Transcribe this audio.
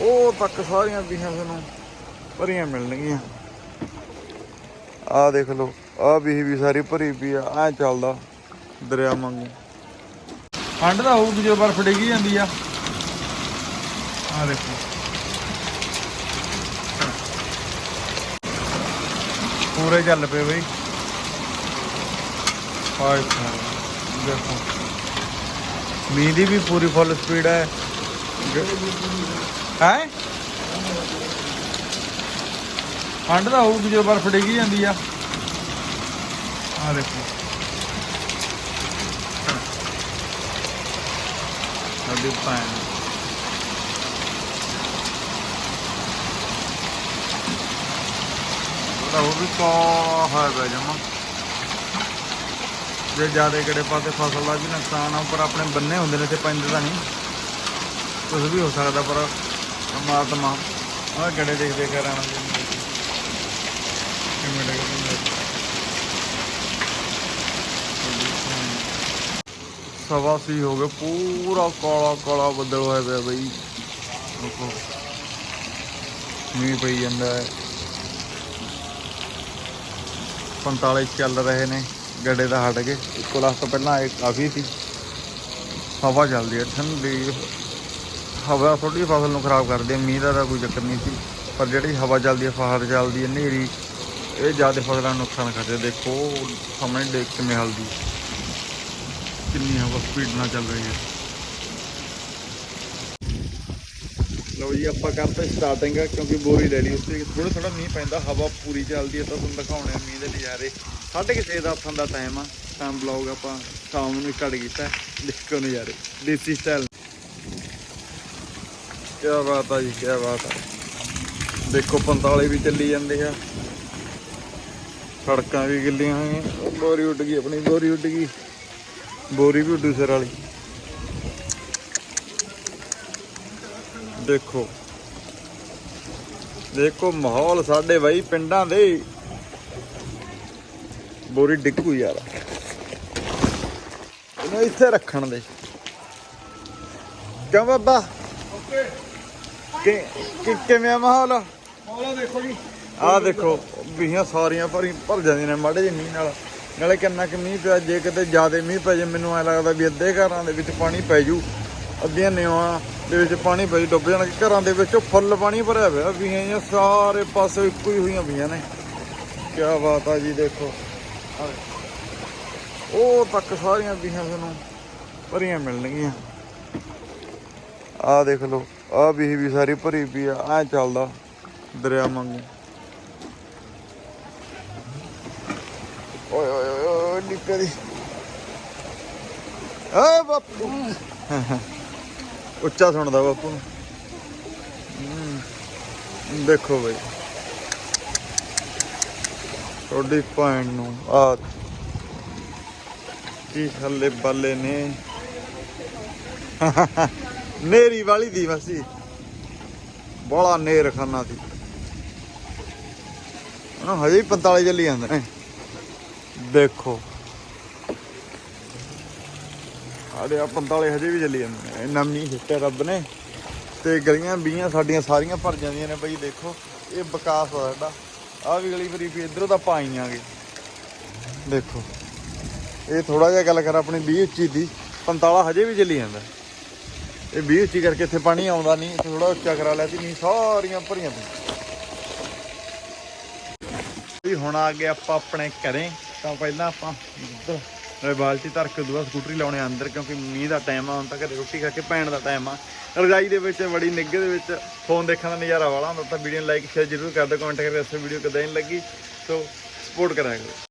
ਉਹ ਤੱਕ ਸਾਰੀਆਂ ਬੀਹਾਂ ਤੁਹਾਨੂੰ ਭਰੀਆਂ ਮਿਲਣਗੀਆਂ। ਆਹ ਦੇਖ ਲਓ, ਆਹ ਬੀਹ ਵੀ ਸਾਰੀ ਭਰੀ ਪਈ ਆ, ਐ ਚੱਲਦਾ ਦਰਿਆ ਵਾਂਗੂ। ਠੰਡ ਦਾ ਹੋਊ ਜਦੋਂ ਬਰਫ਼ ਡਿੱਗੀ ਜਾਂਦੀ ਆ। ਆਹ ਦੇਖੋ ਪੂਰੇ ਚੱਲ ਪਏ ਬਈ। ਹਾਏ ਦੇਖੋ। ਮੀਂਹ ਦੀ ਵੀ ਪੂਰੀ ਫੁੱਲ ਸਪੀਡ ਹੈ ਹੈ? ਠੰਡ ਦਾ ਹੋਊ ਜਦੋਂ ਬਰਫ਼ ਡਿੱਗੀ ਜਾਂਦੀ ਆ। ਆਹ ਦੇਖੋ। ਸਾਡੀ ਪਾਣ ਉਹਦਾ ਉਹ ਵੀ ਕਾ ਹੈ ਬੈ ਜਮਾ ਜੇ ਜ਼ਿਆਦਾ ਕਿਹੜੇ ਪਾਸੇ ਫਸਲ ਦਾ ਵੀ ਨੁਕਸਾਨ ਆ ਪਰ ਆਪਣੇ ਬੰਨੇ ਹੁੰਦੇ ਨੇ ਤੇ ਪੈਂਦੇ ਤਾਂ ਨਹੀਂ। ਕੁਝ ਵੀ ਹੋ ਸਕਦਾ ਪਰ ਪਰਮਾਤਮਾ। ਆ ਗੜੇ ਦੇਖ ਦੇਖ ਕਿਵੇਂ ਡਿੱਗਦੇ ਸਵਾ ਸੀ ਹੋ ਗਏ, ਪੂਰਾ ਕਾਲਾ ਕਾਲਾ ਬੱਦਲ ਹੋਇਆ ਪਿਆ ਬਈ। ਦੇਖੋ, ਮੀਂਹ ਪਈ ਜਾਂਦਾ ਹੈ। 45 ਚੱਲ ਰਹੇ ਨੇ ਗੱਡੇ ਦਾ ਹਟ ਗਏ। ਇੱਕੋ ਲੱਖ ਤੋਂ ਪਹਿਲਾਂ ਇਹ ਕਾਫੀ ਸੀ। ਹਵਾ ਚੱਲਦੀ ਹੈ, ਠੰਡੀ। ਹਵਾ ਥੋੜੀ ਫਸਲ ਨੂੰ ਖਰਾਬ ਕਰਦੀ ਹੈ ਮੀਂਹ ਦਾ ਤਾਂ ਕੋਈ ਚੱਕਰ ਨਹੀਂ ਸੀ। ਪਰ ਜਿਹੜੀ ਹਵਾ ਚੱਲਦੀ ਹੈ ਫਹਾਰ ਚੱਲਦੀ ਹੈ ਹਨੇਰੀ, ਇਹ ਜ਼ਿਆਦਾ ਫਸਲਾਂ ਨੂੰ ਨੁਕਸਾਨ ਕਰਦੇ ਦੇਖੋ, ਸਾਹਮਣੇ ਦੇਖ ਕਿਵੇਂ ਹਲਦੀ ਕਿੰਨੀ ਹਵਾ ਸਪੀਡ ਨਾਲ ਚੱਲ ਰਹੀ ਹੈ ਲਓ ਜੀ, ਆਪਾਂ ਕਰਦੇ ਸਟਾਰਟਿੰਗ ਕਿਉਂਕਿ ਬੋਰੀ ਲੈ ਲਈ ਉੱਤੇ। ਥੋੜਾ ਥੋੜਾ ਮੀਂਹ ਪੈਂਦਾ, ਹਵਾ ਪੂਰੀ ਚੱਲਦੀ ਹੈ ਤਾਂ ਤੁਹਾਨੂੰ ਦਿਖਾਉਣੇ ਆ ਮੀਂਹ ਦੇ ਨਜ਼ਾਰੇ। ਸਾਢੇ ਕੁ ਛੇ ਦਾ ਹੱਥਾਂ ਦਾ ਟਾਈਮ ਆ। ਟਾਈਮ ਬਲੌਗ ਆਪਾਂ ਸ਼ਾਮ ਨੂੰ ਕੱਢ ਕੀਤਾ। ਦੇਖੋ ਨਜ਼ਾਰੇ। ਦੇਸੀ ਸਟਾਈਲ ਕੀ ਬਾਤ ਆ ਜੀ ਕੀ ਬਾਤ ਆ। ਦੇਖੋ 45 ਵੀ ਚੱਲੀ ਜਾਂਦੇ ਆ। ਸੜਕਾਂ ਵੀ ਗਿੱਲੀਆਂ ਹੋਈਆਂ। ਬੋਰੀ ਉੱਡ ਗਈ, ਆਪਣੀ ਬੋਰੀ ਉੱਡ ਗਈ। ਬੋਰੀ ਵੀ ਉੱਡੂ ਸਿਰ ਵਾਲੀ। ਦੇਖੋ। ਦੇਖੋ ਮਾਹੌਲ ਸਾਡੇ ਬਾਈ ਪਿੰਡਾਂ ਦੇ। ਬੋਰੀ ਡਿੱਗੂ ਯਾਰ। ਇਹਨੂੰ ਇੱਥੇ ਰੱਖਣ ਦੇ। ਕਿਉਂ ਬਾਬਾ? ਕਿ ਕਿ ਕਿਵੇਂ ਆ ਮਾਹੌਲ? ਮੌਲਾ ਦੇਖੋ ਜੀ। ਆਹ ਦੇਖੋ ਬੀਹਾਂ ਸਾਰੀਆਂ ਭਰੀ ਭਰ ਜਾਂਦੀਆਂ ਨੇ ਮਾੜੇ ਜਿਹੇ ਮੀਂਹ ਨਾਲ। ਨਾਲੇ ਕਿੰਨਾ ਕਿ ਮੀਂਹ ਪਿਆ ਜੇ ਕਿਤੇ ਜ਼ਿਆਦਾ ਮੀਂਹ ਪੈ ਜੇ ਮੈਨੂੰ ਐ ਲੱਗਦਾ ਵੀ ਅੱਧੇ ਘਰਾਂ ਦੇ ਵਿੱਚ ਪਾਣੀ ਪੈ ਜੂ। ਅੱਧੀਆਂ ਨਿਵਾਂ ਦੇ ਵਿੱਚ ਪਾਣੀ ਪੈ ਜੂ ਡੁੱਬ ਜਾਣਗੇ ਘਰਾਂ ਦੇ ਵਿੱਚ ਫੁੱਲ ਪਾਣੀ ਭਰਿਆ ਪਿਆ ਬੀਹਾਂ ਜਿਹੀਆਂ ਸਾਰੇ ਪਾਸੇ ਇੱਕੋ ਹੀ ਹੋਈਆਂ ਪਈਆਂ ਨੇ। ਕੀ ਬਾਤ ਆ ਜੀ ਦੇਖੋ। ਆਹ ਦੇਖੋ। ਉਹ ਤੱਕ ਸਾਰੀਆਂ ਬੀਹਾਂ ਤੁਹਾਨੂੰ ਭਰੀਆਂ ਮਿਲਣਗੀਆਂ। ਆਹ ਦੇਖ ਲਓ ਆਹ ਬੀਹ ਵੀ ਸਾਰੀ ਭਰੀ ਪਈ ਆ, ਐ ਚੱਲਦਾ ਦਰਿਆ ਵਾਂਗੂ। ਓਏ ਓਏ ਓਏ ਓਏ ਨਿੱਕੇ ਬਾਪੂ। ਉੱਚਾ ਸੁਣਦਾ ਬਾਪੂ। ਨੂੰ ਦੇਖੋ ਬਈ। ਤੁਹਾਡੀ ਭੈਣ ਨੂੰ ਆ ਕੀ ਥੱਲੇ ਬੱਲੇ ਨੇ। ਨੇਰੀ ਵਾਲੀ ਦੀ ਮਸੀ ਬੜਾ ਨੇਰ ਖਾਨਾ ਸੀ। ਉਹਨੂੰ ਹਜੇ ਵੀ 45 ਚੱਲੀ ਜਾਂਦੇ ਨੇ ਦੇਖੋ। ਆੜੇ ਆ 45 ਹਜੇ ਵੀ ਚੱਲੀ ਜਾਂਦੇ ਨੇ। ਇੰਨਾ ਮੀਂਹ ਹਿੱਟਿਆ ਰੱਬ ਨੇ। ਤੇ ਗਲੀਆਂ ਬੀਆਂ ਸਾਡੀਆਂ ਸਾਰੀਆਂ ਭਰ ਜਾਂਦੀਆਂ ਨੇ ਬਈ ਦੇਖੋ। ਇਹ ਵਿਕਾਸ ਹੋਇਆ ਸਾਡਾ। ਆ ਵੀ ਗਲੀ ਫਰੀ ਵੀ ਇਧਰੋਂ ਤਾਂ ਪਾਈਆਂਗੇ ਦੇਖੋ। ਇਹ ਥੋੜਾ ਜਿਹਾ ਗੱਲ ਕਰ, ਆਪਣੀ 20 ਉੱਚੀ ਦੀ। 45 ਹਜੇ ਵੀ ਚੱਲੀ ਜਾਂਦਾ। ਇਹ 20 ਉੱਚੀ ਕਰਕੇ ਇੱਥੇ ਪਾਣੀ ਆਉਂਦਾ ਨਹੀਂ ਥੋੜਾ ਉੱਚਾ ਕਰਾ ਲਿਆ ਸੀ ਨਹੀਂ ਸਾਰੀਆਂ ਭਰੀਆਂ ਪਈਆਂ। ਵੀ ਹੁਣ ਆ ਗਏ ਆਪਾਂ ਆਪਣੇ ਘਰੇ, ਤਾਂ ਪਹਿਲਾਂ ਆਪਾਂ ਇੱਧਰ ਬਾਲਟੀ ਧਰ ਕੇ ਦੂਆ ਸਕੂਟਰੀ ਲਾਉਣੇ ਅੰਦਰ, ਕਿਉਂਕਿ ਮੀਂਹ ਦਾ ਟਾਈਮ ਆ, ਹੁਣ ਤਾਂ ਘਰੇ ਰੋਟੀ ਖਾ ਕੇ ਪੈਣ ਦਾ ਟਾਈਮ ਆ। ਰਜਾਈ ਦੇ ਵਿੱਚ, ਬੜੀ ਨਿੱਘੇ ਦੇ ਵਿੱਚ ਫੋਨ ਦੇਖਣ ਦਾ ਨਜ਼ਾਰਾ ਵਾਲਾ ਹੁੰਦਾ, ਤਾਂ ਵੀਡੀਓ ਲਾਈਕ ਸ਼ੇਅਰ ਜ਼ਰੂਰ ਕਰ ਦਿਓ ਕਮੈਂਟ ਕਰਕੇ ਇਸ ਵੀਡੀਓ ਕਿਦਾਂ ਨਹੀਂ ਲੱਗੀ, ਸੋ ਸਪੋਰਟ ਕਰਾਂਗੇ।